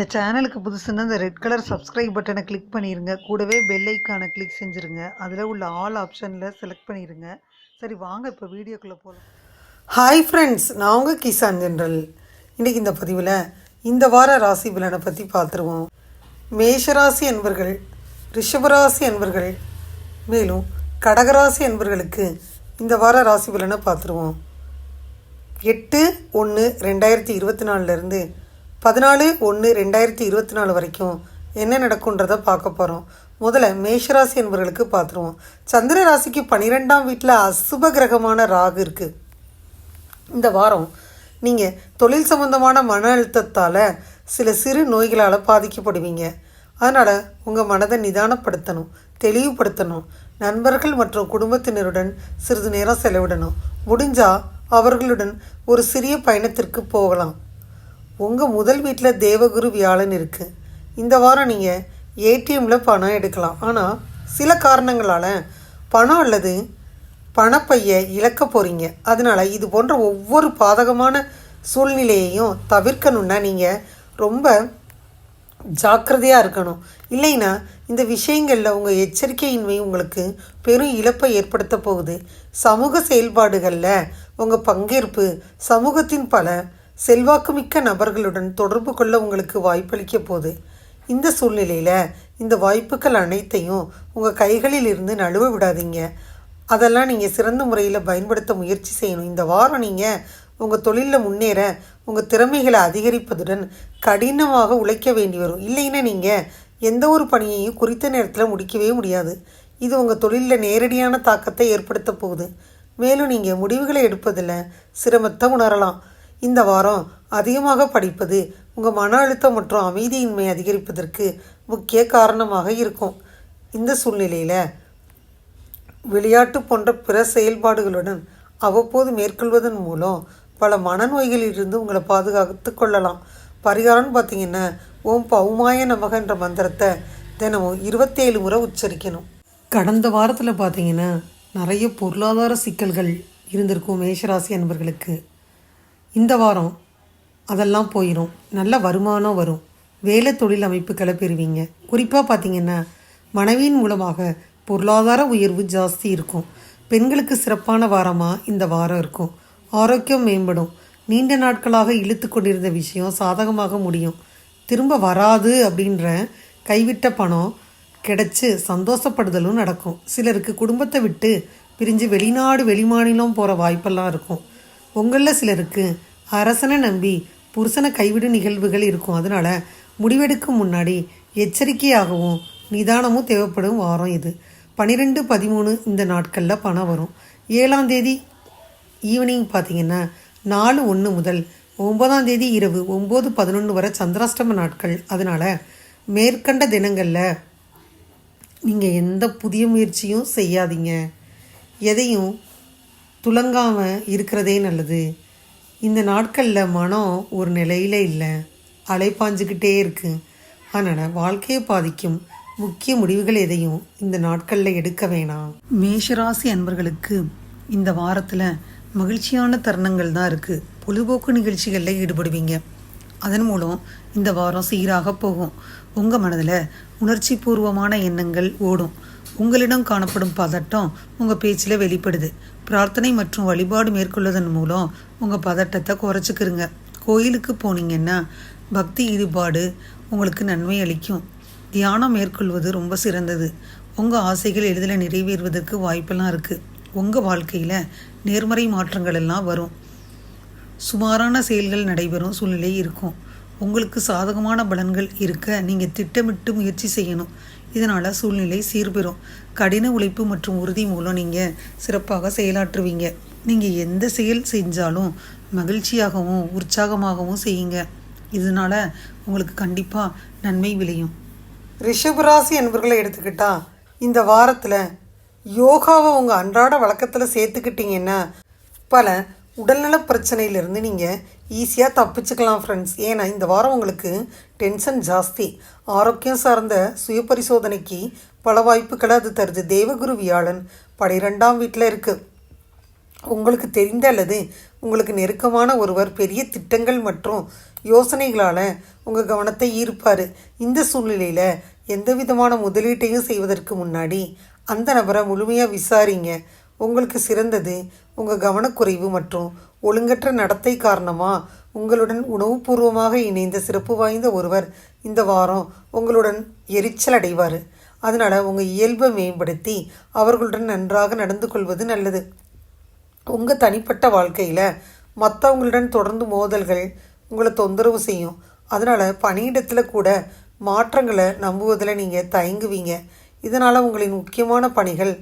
இந்த சேனலுக்கு புதுசுன்னா இந்த ரெட் கலர் சப்ஸ்கிரைப் பட்டனை கிளிக் பண்ணிடுங்க கூடவே பெல் ஐக்கானை கிளிக் செஞ்சுருங்க. அதில் உள்ள ஆல் ஆப்ஷனில் செலக்ட் பண்ணிடுங்க சரி வாங்க இப்போ வீடியோக்குள்ளே போகலாம் ஹாய் ஃப்ரெண்ட்ஸ் நான் உங்கள் கிசான் ஜென்ரல். இன்றைக்கி இந்த பதிவில் இந்த வார ராசி பலனை பற்றி பார்த்துருவோம். மேஷராசி அன்பர்கள் ரிஷபராசி அன்பர்கள் மேலும் கடகராசி அன்பர்களுக்கு இந்த வார ராசி பலனை பார்த்துருவோம். எட்டு ஒன்று ரெண்டாயிரத்தி இருபத்தி நாலுலேருந்து பதினாலு ஒன்று ரெண்டாயிரத்தி இருபத்தி நாலு வரைக்கும் என்ன நடக்கும்ன்றதை பார்க்க போகிறோம் முதல்ல மேஷராசி என்பவர்களுக்கு பார்த்துருவோம். சந்திர ராசிக்கு பன்னிரெண்டாம் வீட்டில் அசுப கிரகமான ராகு இருக்குது இந்த வாரம் நீங்கள் தொழில் சம்பந்தமான மன அழுத்தத்தால் சில சிறு நோய்களால் பாதிக்கப்படுவீங்க. அதனால் உங்கள் மனதை நிதானப்படுத்தணும் தெளிவுபடுத்தணும். நண்பர்கள் மற்றும் குடும்பத்தினருடன் சிறிது நேரம் செலவிடணும். முடிஞ்சால் அவர்களுடன் ஒரு சிறிய பயணத்திற்கு போகலாம். உங்கள் முதல் வீட்டில் தேவகுரு வியாழன் இருக்குது இந்த வாரம் நீங்கள் ஏடிஎம்மில் பணம் எடுக்கலாம். ஆனால் சில காரணங்களால் பணம் அல்லது பணப்பையை இழக்க போகிறீங்க அதனால் இது போன்ற ஒவ்வொரு பாதகமான சூழ்நிலையையும் தவிர்க்கணுன்னா நீங்கள் ரொம்ப ஜாக்கிரதையாக இருக்கணும். இல்லைன்னா இந்த விஷயங்களில் உங்கள் எச்சரிக்கையின்மை உங்களுக்கு பெரும் இழப்பை ஏற்படுத்த போகுது. சமூக செயல்பாடுகளில் உங்கள் பங்கேற்பு சமூகத்தின் பல செல்வாக்குமிக்க நபர்களுடன் தொடர்பு கொள்ள உங்களுக்கு வாய்ப்பளிக்க போகுது இந்த சூழ்நிலையில் இந்த வாய்ப்புகள் அனைத்தையும் உங்கள் கைகளில் இருந்து நழுவ விடாதீங்க. அதெல்லாம் நீங்கள் சிறந்த முறையில் பயன்படுத்த முயற்சி செய்யணும். இந்த வாரம் நீங்கள் உங்கள் தொழிலில் முன்னேற உங்கள் திறமைகளை அதிகரிப்பதுடன் கடினமாக உழைக்க வேண்டி வரும். இல்லைன்னா நீங்கள் எந்த ஒரு பணியையும் குறித்த நேரத்தில் முடிக்கவே முடியாது. இது உங்கள் தொழிலில் நேரடியான தாக்கத்தை ஏற்படுத்த போகுது. மேலும் நீங்கள் முடிவுகளை எடுப்பதில் சிரமத்தை உணரலாம். இந்த வாரம் அதிகமாக படிப்பது உங்கள் மன அழுத்தம் மற்றும் அமைதியின்மை அதிகரிப்பதற்கு முக்கிய காரணமாக இருக்கும். இந்த சூழ்நிலையில் விளையாட்டு போன்ற பிற செயல்பாடுகளுடன் அவ்வப்போது மேற்கொள்வதன் மூலம் பல மனநோய்களிலிருந்து உங்களை பாதுகாத்து கொள்ளலாம். பரிகாரம்னு பார்த்தீங்கன்னா ஓம் பௌமாய நமக என்ற மந்திரத்தை தினமும் இருபத்தேழு முறை உச்சரிக்கணும். கடந்த வாரத்தில் பார்த்தீங்கன்னா நிறைய பொருளாதார சிக்கல்கள் இருந்திருக்கும் மேஷராசி அன்பர்களுக்கு. இந்த வாரம் அதெல்லாம் போயிடும் நல்ல வருமானம் வரும். வேலை தொழில் அமைப்புகளை பெறுவீங்க. குறிப்பாக பார்த்தீங்கன்னா மனைவியின் மூலமாக பொருளாதார உயர்வு ஜாஸ்தி இருக்கும். பெண்களுக்கு சிறப்பான வாரமாக இந்த வாரம் இருக்கும். ஆரோக்கியம் மேம்படும். நீண்ட நாட்களாக இழுத்து கொண்டிருந்த விஷயம் சாதகமாக முடியும். திரும்ப வராது அப்படின்ற கைவிட்ட பணம் கிடச்சி சந்தோஷப்படுதலும் நடக்கும். சிலருக்கு குடும்பத்தை விட்டு பிரிஞ்சு வெளிநாடு வெளிமாநிலம் போகிற வாய்ப்பெல்லாம் இருக்கும். உங்களில் சிலருக்கு அரசனை நம்பி புருஷனை கைவிடும் நிகழ்வுகள் இருக்கும். அதனால் முடிவெடுக்கும் முன்னாடி எச்சரிக்கையாகவும் நிதானமும் தேவைப்படும் வாரம் இது. பன்னிரெண்டு பதிமூணு இந்த நாட்களில் பணம் வரும். ஏழாம் தேதி ஈவினிங் பார்த்தீங்கன்னா நாலு ஒன்று முதல் ஒம்பதாம் தேதி இரவு ஒம்பது பதினொன்று வரை சந்திராஷ்டம நாட்கள். அதனால் மேற்கண்ட தினங்களில் நீங்கள் எந்த புதிய முயற்சியும் செய்யாதீங்க. எதையும் துலங்காமல் இருக்கிறதே நல்லது. இந்த நாட்களில் மனம் ஒரு நிலையில் இல்லை. அலைப்பாஞ்சிக்கிட்டே இருக்குது அதனால் வாழ்க்கையை பாதிக்கும் முக்கிய முடிவுகள் எதையும் இந்த நாட்களில் எடுக்க வேணாம். மேஷராசி அன்பர்களுக்கு இந்த வாரத்தில் மகிழ்ச்சியான தருணங்கள் தான் இருக்குது பொழுதுபோக்கு நிகழ்ச்சிகளில் ஈடுபடுவீங்க. அதன் மூலம் இந்த வாரம் சீராக போகும். உங்கள் மனதில் உணர்ச்சி பூர்வமான எண்ணங்கள் ஓடும். உங்களிடம் காணப்படும் பதட்டம் உங்கள் பேச்சில் வெளிப்படுது. பிரார்த்தனை மற்றும் வழிபாடு மேற்கொள்வதன் மூலம் உங்கள் பதட்டத்தை குறைச்சிக்கிறங்க கோயிலுக்கு போனீங்கன்னா பக்தி ஈடுபாடு உங்களுக்கு நன்மை அளிக்கும். தியானம் மேற்கொள்வது ரொம்ப சிறந்தது. உங்கள் ஆசைகள் எளிதில் நிறைவேறுவதற்கு வாய்ப்பெல்லாம் இருக்குது உங்கள் வாழ்க்கையில் நேர்மறை மாற்றங்கள் எல்லாம் வரும். சுமாரான செயல்கள் நடைபெறும் சூழ்நிலை இருக்கும். உங்களுக்கு சாதகமான பலன்கள் இருக்க நீங்கள் திட்டமிட்டு முயற்சி செய்யணும். இதனால் சூழ்நிலை சீர்பெறும். கடின உழைப்பு மற்றும் உறுதி மூலம் நீங்கள் சிறப்பாக செயலாற்றுவீங்க. நீங்கள் எந்த செயல் செஞ்சாலும் மகிழ்ச்சியாகவும் உற்சாகமாகவும் செய்யுங்க. இதனால் உங்களுக்கு கண்டிப்பாக நன்மை விளையும். ரிஷபராசி என்பர்களை எடுத்துக்கிட்டா இந்த வாரத்தில் யோகாவை உங்கள் அன்றாட வழக்கத்தில் சேர்த்துக்கிட்டீங்கன்னா பல உடல்நல பிரச்சனையிலிருந்து நீங்கள் ஈஸியாக தப்பிச்சுக்கலாம் ஃப்ரெண்ட்ஸ் ஏன்னா இந்த வாரம் உங்களுக்கு டென்ஷன் ஜாஸ்தி. ஆரோக்கியம் சார்ந்த சுய பரிசோதனைக்கு பல வாய்ப்புகளை அது தருது. தேவகுரு வியாழன் பனிரெண்டாம் வீட்டில் இருக்குது உங்களுக்கு தெரிந்த அல்லது உங்களுக்கு நெருக்கமான ஒருவர் பெரிய திட்டங்கள் மற்றும் யோசனைகளால் உங்கள் கவனத்தை ஈர்ப்பார். இந்த சூழ்நிலையில் எந்த விதமான முதலீட்டையும் செய்வதற்கு முன்னாடி அந்த நபரை முழுமையாக விசாரிங்க. உங்களுக்கு சிறந்தது உங்கள் கவனக்குறைவு மற்றும் ஒழுங்கற்ற நடத்தை காரணமாக உங்களுடன் உணவுபூர்வமாக இணைந்த சிறப்பு வாய்ந்த ஒருவர் இந்த வாரம் உங்களுடன் எரிச்சல் அடைவார். அதனால் உங்கள் இயல்பை மேம்படுத்தி அவர்களுடன் நன்றாக நடந்து கொள்வது நல்லது. உங்கள் தனிப்பட்ட வாழ்க்கையில் மற்றவங்களுடன் தொடர்ந்து மோதல்கள் உங்களை தொந்தரவு செய்யும். அதனால் பணியிடத்தில் கூட மாற்றங்களை நம்புவதில் நீங்கள் தயங்குவீங்க. இதனால் உங்களின் முக்கியமான பணிகள்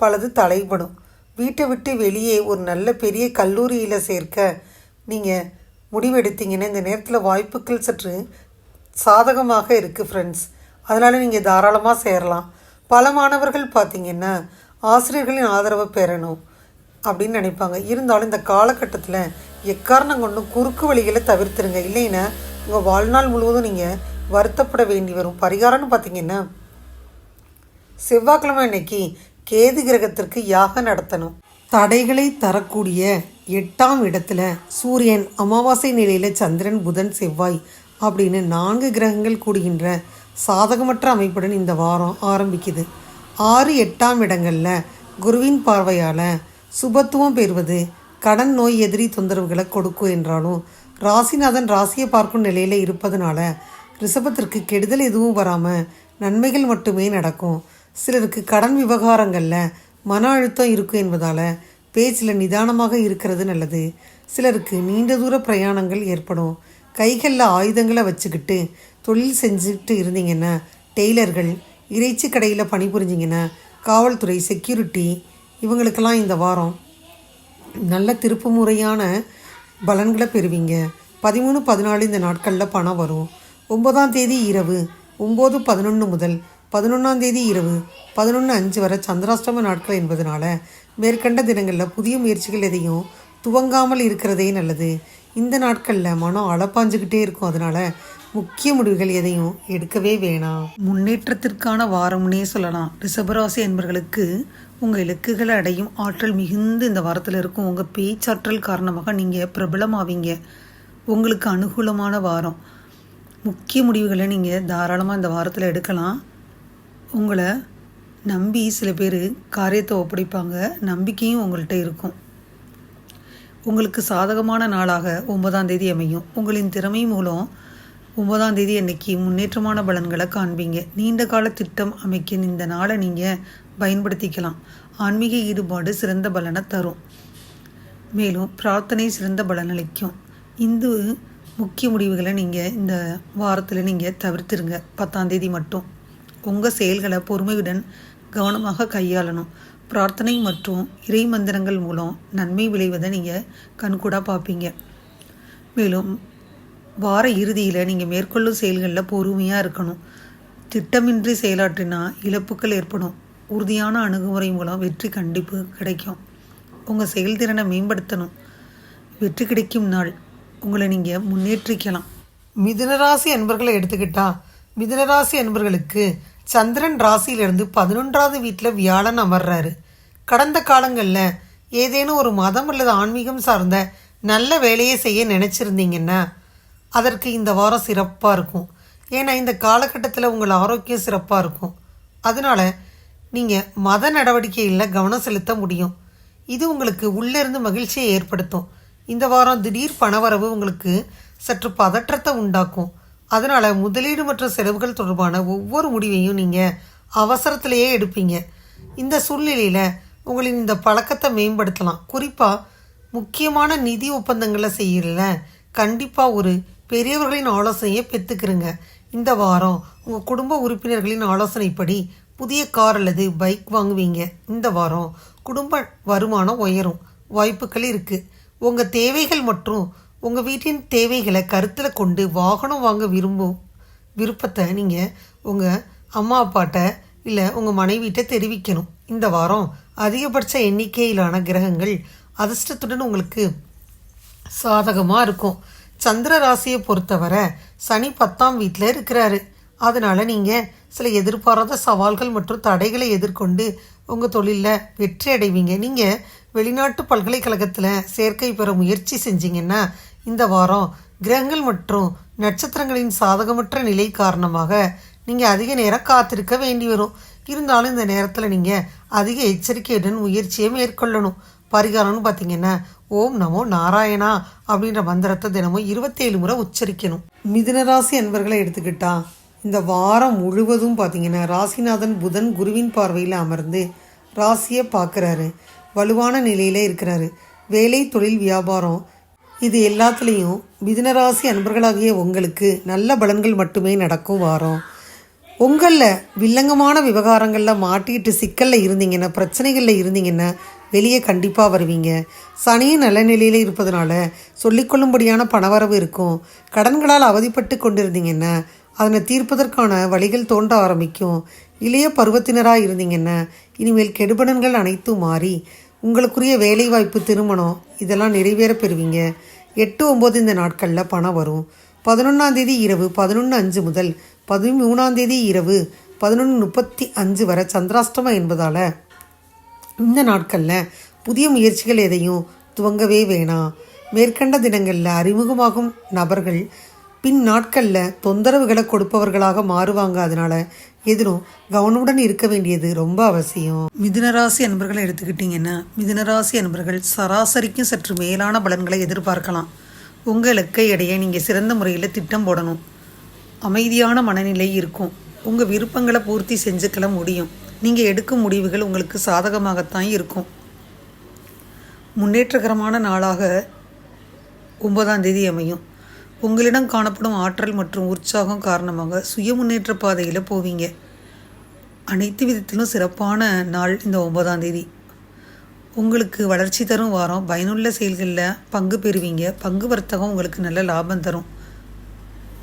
பலது தலைப்படும் வீட்டை விட்டு வெளியே ஒரு நல்ல பெரிய கல்லூரியில் சேர்க்க நீங்கள் முடிவெடுத்தீங்கன்னா இந்த நேரத்தில் வாய்ப்புகள் சற்று சாதகமாக இருக்குது ஃப்ரெண்ட்ஸ் அதனால் நீங்கள் தாராளமாக சேரலாம். பல மாணவர்கள் பார்த்தீங்கன்னா ஆசிரியர்களின் ஆதரவை பெறணும் அப்படின்னு நினைப்பாங்க. இருந்தாலும் இந்த காலகட்டத்தில் எக்காரணம் கொண்டும் குறுக்கு வழிகளை தவிர்த்துருங்க. இல்லைன்னா உங்கள் வாழ்நாள் முழுவதும் நீங்கள் வருத்தப்பட வேண்டி வரும். பரிகாரம்னு பார்த்தீங்கன்னா செவ்வாய்க்கிழமை அன்னைக்கு கேது கிரகத்திற்கு யாகம் நடத்தணும். தடைகளை தரக்கூடிய எட்டாம் இடத்துல சூரியன் அமாவாசை நிலையில் சந்திரன் புதன் செவ்வாய் அப்படின்னு நான்கு கிரகங்கள் கூடுகின்ற சாதகமற்ற அமைப்புடன் இந்த வாரம் ஆரம்பிக்குது. ஆறு எட்டாம் இடங்களில் குருவின் பார்வையால் சுபத்துவம் பெறுவது கடன் நோய் எதிரி தொந்தரவுகளை கொடுக்கும் என்றாலும் ராசிநாதன் ராசியை பார்க்கும் நிலையில் இருப்பதனால ரிஷபத்திற்கு கெடுதல் எதுவும் வராமல் நன்மைகள் மட்டுமே நடக்கும். சிலருக்கு கடன் விவகாரங்களில் மன அழுத்தம் இருக்கும் என்பதால் பேச்சில் நிதானமாக இருக்கிறது நல்லது. சிலருக்கு நீண்ட தூர பிரயாணங்கள் ஏற்படும். கைகளில் ஆயுதங்களை வச்சுக்கிட்டு தொழில் செஞ்சுக்கிட்டு இருந்தீங்கன்னா டெய்லர்கள் இறைச்சி கடையில் பணிபுரிஞ்சிங்கன்னா காவல்துறை செக்யூரிட்டி இவங்களுக்கெல்லாம் இந்த வாரம் நல்ல திருப்பு முறையான பலன்களை பெறுவீங்க. பதிமூணு பதினாலு இந்த நாட்களில் பணம் வரும். ஒன்பதாம் தேதி இரவு ஒம்பது பதினொன்று முதல் பதினொன்றாம் தேதி இரவு பதினொன்று அஞ்சு வரை சந்திராஷ்டம நாட்கள் என்பதனால மேற்கண்ட தினங்களில் புதிய முயற்சிகள் எதையும் துவங்காமல் இருக்கிறதே நல்லது. இந்த நாட்களில் மனம் அளப்பாஞ்சுக்கிட்டே இருக்கும். அதனால் முக்கிய முடிவுகள் எதையும் எடுக்கவே வேணாம். முன்னேற்றத்திற்கான வாரம்னே சொல்லலாம். ரிஷபராசி என்பர்களுக்கு உங்கள் இலக்குகளை அடையும் ஆற்றல் மிகுந்து இந்த வாரத்தில் இருக்கும். உங்கள் பேச்சாற்றல் காரணமாக நீங்கள் பிரபலமாவீங்க. உங்களுக்கு அனுகூலமான வாரம். முக்கிய முடிவுகளை நீங்கள் தாராளமாக இந்த வாரத்தில் எடுக்கலாம். உங்களை நம்பி சில பேர் காரியத்தை ஒப்படைப்பாங்க. நம்பிக்கையும் உங்கள்கிட்ட இருக்கும். உங்களுக்கு சாதகமான நாளாக ஒன்பதாம் தேதி அமையும். உங்களின் திறமை மூலம் ஒன்பதாம் தேதி அன்னைக்கு முன்னேற்றமான பலன்களை காண்பீங்க. நீண்ட கால திட்டம் அமைக்க இந்த நாளை நீங்கள் பயன்படுத்திக்கலாம். ஆன்மீக ஈடுபாடு சிறந்த பலனை தரும். மேலும் பிரார்த்தனை சிறந்த பலனளிக்கும் இந்து முக்கிய முடிவுகளை நீங்கள் இந்த வாரத்தில் நீங்கள் தவிர்த்துருங்க. பத்தாம் தேதி மட்டும். உங்கள் செயல்களை பொறுமையுடன் கவனமாக கையாளணும். பிரார்த்தனை மற்றும் இறை மந்திரங்கள் மூலம் நன்மை விளைவதை நீங்கள் கண்கூடாக பார்ப்பீங்க. மேலும் வார இறுதியில் நீங்கள் மேற்கொள்ளும் செயல்களில் பொறுமையாக இருக்கணும். திட்டமின்றி செயலாற்றினா இழப்புகள் ஏற்படும். உறுதியான அணுகுமுறை மூலம் வெற்றி கண்டிப்பு கிடைக்கும். உங்கள் செயல்திறனை மேம்படுத்தணும். வெற்றி கிடைக்கும் நாள். உங்களை நீங்கள் முன்னேற்றிக்கலாம். மிதுனராசி அன்பர்களை எடுத்துக்கிட்டா மிதுனராசி அன்பர்களுக்கு சந்திரன் ராசியிலிருந்து பதினொன்றாவது வீட்டில் வியாழன் அமர்றாரு. கடந்த காலங்களில் ஏதேனும் ஒரு மதம் அல்லது ஆன்மீகம் சார்ந்த நல்ல வேலையை செய்ய நினச்சிருந்தீங்கன்னா அதற்கு இந்த வாரம் சிறப்பாக இருக்கும். ஏன்னா இந்த காலகட்டத்தில் உங்கள் ஆரோக்கியம் சிறப்பாக இருக்கும். அதனால் நீங்கள் மத நடவடிக்கையில் கவனம் செலுத்த முடியும். இது உங்களுக்கு உள்ளிருந்து மகிழ்ச்சியை ஏற்படுத்தும். இந்த வாரம் திடீர் பணவரவு உங்களுக்கு சற்று பதற்றத்தை உண்டாக்கும். அதனால் முதலீடு மற்றும் செலவுகள் தொடர்பான ஒவ்வொரு முடிவையும் நீங்கள் அவசரத்திலேயே எடுப்பீங்க. இந்த சூழ்நிலையில் உங்களின் இந்த பழக்கத்தை மேம்படுத்தலாம். குறிப்பாக முக்கியமான நிதி ஒப்பந்தங்களை செய்யல கண்டிப்பாக ஒரு பெரியவர்களின் ஆலோசனையை பெற்றுக்கிறங்க இந்த வாரம் உங்கள் குடும்ப உறுப்பினர்களின் ஆலோசனைப்படி புதிய கார் அல்லது பைக் வாங்குவீங்க. இந்த வாரம் குடும்ப வருமானம் உயரும். வாய்ப்புகள் இருக்குது உங்கள் தேவைகள் மற்றும் உங்கள் வீட்டின் தேவைகளை கருத்தில் கொண்டு வாகனம் வாங்க விரும்பும் விருப்பத்தை நீங்கள் உங்கள் அம்மா அப்பாட்ட இல்லை உங்கள் மனைவிட்ட தெரிவிக்கணும். இந்த வாரம் அதிகபட்ச எண்ணிக்கையிலான கிரகங்கள் அதிர்ஷ்டத்துடன் உங்களுக்கு சாதகமாக இருக்கும். சந்திர ராசியை பொறுத்தவரை சனி பத்தாம் வீட்டில் இருக்கிறாரு. அதனால் நீங்கள் சில எதிர்பாராத சவால்கள் மற்றும் தடைகளை எதிர்கொண்டு உங்கள் தொழிலில் வெற்றி அடைவீங்க. நீங்கள் வெளிநாட்டு பல்கலைக்கழகத்தில் சேர்க்கை பெற முயற்சி செஞ்சீங்கன்னா இந்த வாரம் கிரகங்கள் மற்றும் நட்சத்திரங்களின் சாதகமற்ற நிலை காரணமாக நீங்கள் அதிக நேரம் காத்திருக்க வேண்டி வரும். இருந்தாலும் இந்த நேரத்தில் நீங்கள் அதிக எச்சரிக்கையுடன் முயற்சியை மேற்கொள்ளணும். பரிகாரம்னு பார்த்தீங்கன்னா ஓம் நமோ நாராயணா அப்படின்ற மந்திரத்தை தினமும் இருபத்தேழு முறை உச்சரிக்கணும். மிதுனராசி அன்பர்களை எடுத்துக்கிட்டா இந்த வாரம் முழுவதும் பார்த்தீங்கன்னா ராசிநாதன் புதன் குருவின் பார்வையில் அமர்ந்து ராசியை பார்க்குறாரு வலுவான நிலையில் இருக்கிறாரு. வேலை தொழில் வியாபாரம் இது எல்லாத்துலேயும் மிதுனராசி அன்பர்களாகிய உங்களுக்கு நல்ல பலன்கள் மட்டுமே நடக்கும் வாரம். உங்களில் வில்லங்கமான விவகாரங்களில் மாட்டிட்டு சிக்கலில் இருந்தீங்கன்னா பிரச்சனைகளில் இருந்தீங்கன்னா வெளியே கண்டிப்பாக வருவீங்க. சனியும் நல்ல நிலையில் இருப்பதனால சொல்லிக்கொள்ளும்படியான பணவரவு இருக்கும். கடன்களால் அவதிப்பட்டு கொண்டிருந்தீங்கன்னா அதனை தீர்ப்பதற்கான வழிகள் தோன்ற ஆரம்பிக்கும். இளைய பருவத்தினராக இருந்தீங்கன்னா இனிமேல் கெடுபடன்கள் அனைத்தும் மாறி உங்களுக்குரிய வேலைவாய்ப்பு திருமணம் இதெல்லாம் நிறைவேற பெறுவீங்க. எட்டு ஒம்பது இந்த நாட்களில் பணம் வரும். பதினொன்றாந்தேதி இரவு பதினொன்று அஞ்சு முதல் பதிமூணாந்தேதி இரவு பதினொன்று முப்பத்தி அஞ்சு வரை சந்திராஷ்டமம் என்பதால் இந்த நாட்களில் புதிய முயற்சிகள் எதையும் துவங்கவே வேணாம். மேற்கண்ட தினங்களில் அறிமுகமாகும் நபர்கள் பின் நாட்களில் தொந்தரவுகளை கொடுப்பவர்களாக மாறுவாங்க. அதனால எதிரும் கவனமுடன் இருக்க வேண்டியது ரொம்ப அவசியம். மிதுனராசி அன்பர்களை எடுத்துக்கிட்டிங்கன்னா மிதுனராசி அன்பர்கள் சராசரிக்கும் சற்று மேலான பலன்களை எதிர்பார்க்கலாம். உங்கள் இலக்கை இடையே நீங்கள் சிறந்த முறையில் திட்டம் போடணும். அமைதியான மனநிலை இருக்கும். உங்கள் விருப்பங்களை பூர்த்தி செஞ்சுக்கல முடியும். நீங்கள் எடுக்கும் முடிவுகள் உங்களுக்கு சாதகமாகத்தான் இருக்கும். முன்னேற்றகரமான நாளாக ஒன்பதாம் தேதி அமையும். உங்களிடம் காணப்படும் ஆற்றல் மற்றும் உற்சாகம் காரணமாக சுய முன்னேற்ற பாதையில் போவீங்க. அனைத்து விதத்திலும் சிறப்பான நாள் இந்த ஒன்பதாம் தேதி. உங்களுக்கு வளர்ச்சி தரும் வாரம் பயனுள்ள செயல்களில் பங்கு பெறுவீங்க. பங்கு வர்த்தகம் உங்களுக்கு நல்ல லாபம் தரும்.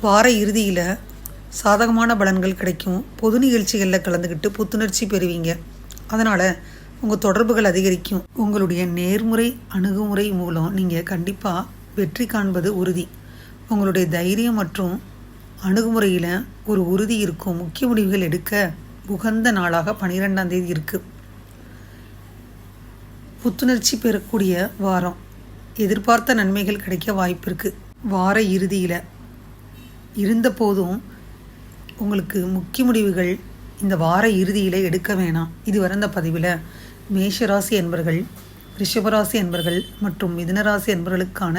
வார இறுதியில் சாதகமான பலன்கள் கிடைக்கும். பொது நிகழ்ச்சிகளில் கலந்துக்கிட்டு புத்துணர்ச்சி பெறுவீங்க. அதனால் உங்கள் தொடர்புகள் அதிகரிக்கும். உங்களுடைய நேர்முறை அணுகுமுறை மூலம் நீங்கள் கண்டிப்பாக வெற்றி காண்பது உறுதி. உங்களுடைய தைரியம் மற்றும் அணுகுமுறையில் ஒரு உறுதி இருக்கும் முக்கிய முடிவுகள் எடுக்க உகந்த நாளாக பன்னிரெண்டாம் தேதி இருக்குது புத்துணர்ச்சி பெறக்கூடிய வாரம். எதிர்பார்த்த நன்மைகள் கிடைக்க வாய்ப்பு இருக்குது வார இறுதியில் இருந்த போதும் உங்களுக்கு முக்கிய முடிவுகள் இந்த வார இறுதியில் எடுக்க வேணாம். இதுவரை இந்த பதிவில் மேஷராசி என்பர்கள் ரிஷபராசி என்பர்கள் மற்றும் மிதுனராசி என்பர்களுக்கான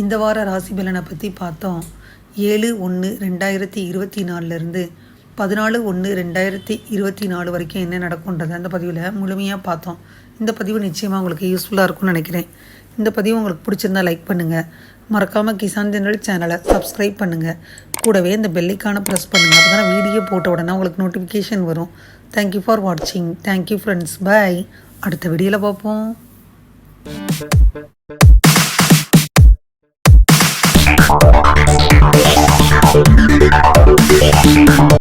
இந்த வார ராசி பலனை பற்றி பார்த்தோம். ஏழு ஒன்று ரெண்டாயிரத்தி இருபத்தி நாலுலேருந்து பதினாலு ஒன்று ரெண்டாயிரத்தி இருபத்தி நாலு வரைக்கும் என்ன நடக்கும்ன்றதை அந்த பதிவில் முழுமையாக பார்த்தோம். இந்த பதிவு நிச்சயமாக உங்களுக்கு யூஸ்ஃபுல்லாக இருக்கும்னு நினைக்கிறேன். இந்த பதிவு உங்களுக்கு பிடிச்சிருந்தா லைக் பண்ணுங்கள் மறக்காமல் கிசான் ஜெனரல் சேனலை சப்ஸ்கிரைப் பண்ணுங்கள் கூடவே இந்த பெல்லைக்கான ப்ரெஸ் பண்ணுங்கள் அப்போ தான் வீடியோ போட்ட உடனே உங்களுக்கு நோட்டிஃபிகேஷன் வரும். தேங்க்யூ ஃபார் வாட்சிங் தேங்க்யூ ஃப்ரெண்ட்ஸ் பாய் அடுத்த வீடியோவில் பார்ப்போம். レッツゴー!